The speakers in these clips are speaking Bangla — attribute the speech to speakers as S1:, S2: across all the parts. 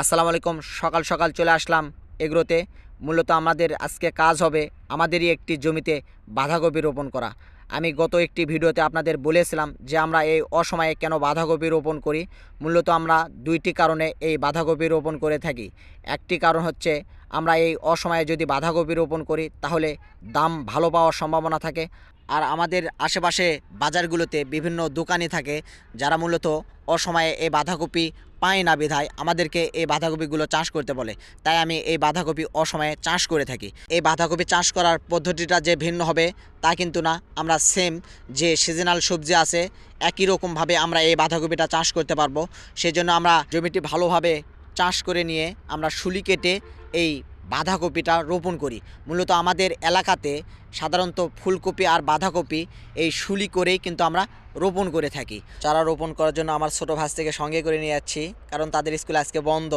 S1: আসসালামু আলাইকুম। সকাল সকাল চলে আসলাম এগ্রোতে। মূলত আমাদের আজকে কাজ হবে আমাদেরই একটি জমিতে বাঁধাকপি রোপণ করা। আমি গত একটি ভিডিওতে আপনাদের বলেছিলাম যে আমরা এই অসময়ে কেন বাঁধাকপি রোপণ করি। মূলত আমরা দুইটি কারণে এই বাঁধাকপি রোপণ করে থাকি। একটি কারণ হচ্ছে আমরা এই অসময়ে যদি বাঁধাকপি রোপণ করি তাহলে দাম ভালো পাওয়ার সম্ভাবনা থাকে। আর আমাদের আশেপাশে বাজারগুলোতে বিভিন্ন দোকানি থাকে যারা মূলত অসময়ে এই বাঁধাকপি পায় না বিধায় আমাদেরকে এই বাঁধাকপিগুলো চাষ করতে বলে। তাই আমি এই বাঁধাকপি অসময়ে চাষ করে থাকি। এই বাঁধাকপি চাষ করার পদ্ধতিটা যে ভিন্ন হবে, তা কিন্তু না। আমরা সেম যে সিজনাল সবজি আছে, একই রকমভাবে আমরা এই বাঁধাকপিটা চাষ করতে পারব। সেই জন্য আমরা জমিটি ভালোভাবে চাষ করে নিয়ে আমরা শুলি কেটে এই বাঁধাকপিটা রোপণ করি। মূলত আমাদের এলাকাতে সাধারণত ফুলকপি আর বাঁধাকপি এই শুলি করেই কিন্তু আমরা রোপণ করে থাকি। চারা রোপণ করার জন্য আমার ছোটো ভাস থেকে সঙ্গে করে নিয়ে যাচ্ছি, কারণ তাদের স্কুল আজকে বন্ধ।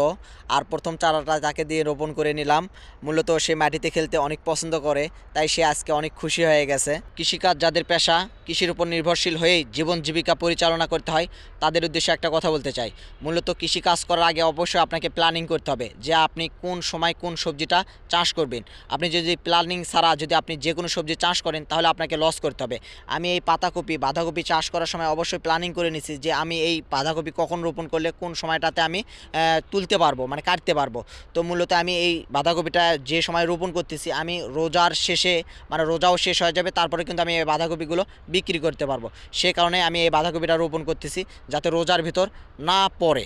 S1: আর প্রথম চারাটা তাকে দিয়ে রোপণ করে নিলাম। মূলত সে মাটিতে খেলতে অনেক পছন্দ করে, তাই সে আজকে অনেক খুশি হয়ে গেছে। কৃষিকাজ যাদের পেশা, কৃষির উপর নির্ভরশীল হয়েই জীবন জীবিকা পরিচালনা করতে হয়, তাদের উদ্দেশ্যে একটা কথা বলতে চাই। মূলত কৃষিকাজ করার আগে অবশ্যই আপনাকে প্ল্যানিং করতে হবে, যে আপনি কোন সময় কোন সবজিটা চাষ করবেন। আপনি যদি প্ল্যানিং ছাড়া যদি আপনি যে কোনো সবজি চাষ করেন, তাহলে আপনাকে লস করতে হবে। আমি এই পাতাকপি, বাঁধাকপি চাষ করার সময় অবশ্যই প্ল্যানিং করে নিছি যে আমি এই বাঁধাকপি কখন রোপণ করলে কোন সময়টাতে আমি তুলতে পারব মানে কাটতে পারব। তো মূলত আমি এই বাঁধাকপিটা যে সময় রোপণ করতেছি, আমি রোজার শেষে মানে রোজাও শেষ হয়ে যাবে, তারপরে কিন্তু আমি এই বাঁধাকপিগুলো বিক্রি করতে পারব। সে কারণে আমি এই বাঁধাকপিটা রোপণ করতেছি, যাতে রোজার ভিতর না পড়ে।